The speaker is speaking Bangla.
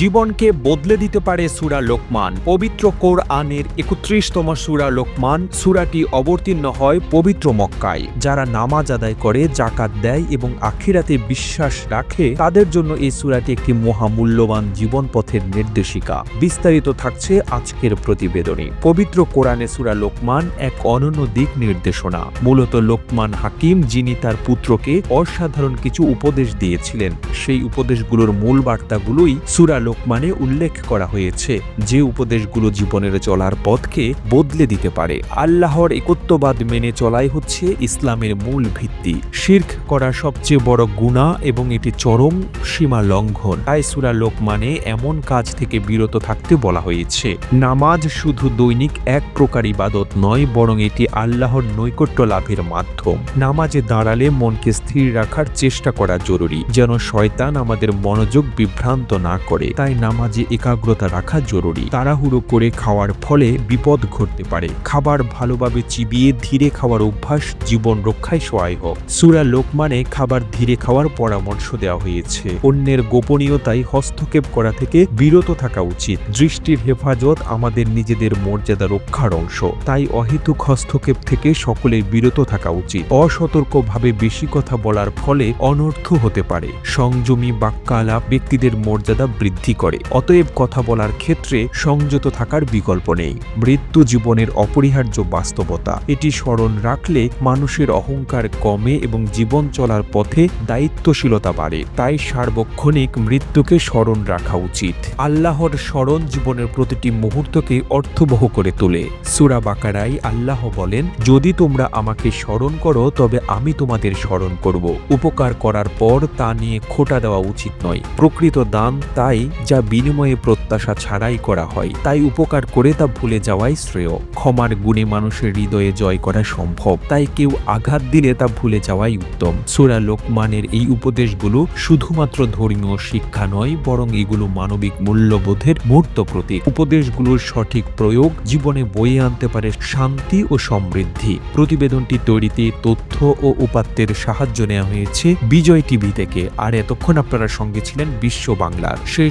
জীবনকে বদলে দিতে পারে সুরা লোকমান। পবিত্র কোরআনের একত্রিশতম সুরা লোকমান। সুরাটি অবতীর্ণ হয় পবিত্র মক্কায়। যারা নামাজ আদায় করে জাকাত দেয় এবং আখিরাতে বিশ্বাস রাখে, তাদের জন্য এই সুরাটি একটি মহামূল্যবান জীবন পথের নির্দেশিকা। বিস্তারিত থাকছে আজকের প্রতিবেদনে। পবিত্র কোরআনে সুরা লোকমান এক অনন্য দিক নির্দেশনা। মূলত লোকমান হাকিম, যিনি তার পুত্রকে অসাধারণ কিছু উপদেশ দিয়েছিলেন। সেই উপদেশগুলোর মূল বার্তাগুলোই সুরা লোকমানে উল্লেখ করা হয়েছে যে উপদেশগুলো জীবনের চলার পথকে বদলে দিতে পারে। আল্লাহর একত্ববাদ মেনে চলাই হচ্ছে ইসলামের মূল ভিত্তি। শির্ক করা সবচেয়ে বড় গুণা এবং এটি চরম সীমা লঙ্ঘন। তাই সুরা লোকমানে এমন কাজ থেকে বিরত থাকতে বলা হয়েছে। নামাজ শুধু দৈনিক এক প্রকার ইবাদত নয়, বরং এটি আল্লাহর নৈকট্য লাভের মাধ্যম। নামাজে দাঁড়ালে মনকে স্থির রাখার চেষ্টা করা জরুরি, যেন শয়তান আমাদের মনোযোগ বিভ্রান্ত না করে। তাই নামাজে একাগ্রতা রাখা জরুরি। তাড়াহুড়ো করে খাওয়ার ফলে বিপদ ঘটতে পারে। খাবার ভালোভাবে চিবিয়ে ধীরে খাওয়ার অভ্যাস জীবন রক্ষায় সহায়ক। সুরা লোকমানে খাবার ধীরে খাওয়ার পরামর্শ দেওয়া হয়েছে। অন্যের গোপনীয়তায় হস্তক্ষেপ করা থেকে বিরত থাকা উচিত। দৃষ্টির হেফাজত আমাদের নিজেদের মর্যাদা রক্ষার অংশ। তাই অহেতুক হস্তক্ষেপ থেকে সকলের বিরত থাকা উচিত। অসতর্কভাবে বেশি কথা বলার ফলে অনর্থ হতে পারে। সংযমী বাক্যালাপ ব্যক্তিদের মর্যাদা বৃদ্ধি করে, অতএব কথা বলার ক্ষেত্রে সংযত থাকার বিকল্প নেই। মৃত্যু জীবনের অপরিহার্য বাস্তবতা, এটি স্মরণ রাখলে মানুষের অহংকার কমে এবং জীবন চলার পথে দায়িত্বশীলতা বাড়ে। তাই সার্বক্ষণিক মৃত্যুকে স্মরণ রাখা উচিত। আল্লাহর স্মরণ জীবনের প্রতিটি মুহূর্তকে অর্থবহ করে তোলে। সুরা বাকারাই আল্লাহ বলেন, যদি তোমরা আমাকে স্মরণ করো, তবে আমি তোমাদের স্মরণ করব। উপকার করার পর তা নিয়ে খোটা দেওয়া উচিত নয়। প্রকৃত দান তাই যা বিনিময়ে প্রত্যাশা ছাড়াই করা হয়। তাই উপকার করে তা ভুলে যাওয়াই শ্রেয়। ক্ষমার গুণে মানুষের হৃদয়ে জয় করা সম্ভব। তাই কেউ আঘাত দিলে তা ভুলে যাওয়াই উত্তম। সুরা লোকমানের এই উপদেশগুলো শুধুমাত্র ধর্মীয় শিক্ষা নয়, বরং এগুলো মানবিক মূল্যবোধের মূর্ত প্রতীক। উপদেশগুলোর সঠিক প্রয়োগ জীবনে বয়ে আনতে পারে শান্তি ও সমৃদ্ধি। প্রতিবেদনটি তৈরিতে তথ্য ও উপাত্তের সাহায্য নেওয়া হয়েছে বিজয় টিভি থেকে। আর এতক্ষণ আপনারা সঙ্গে ছিলেন বিশ্ব বাংলার। সেই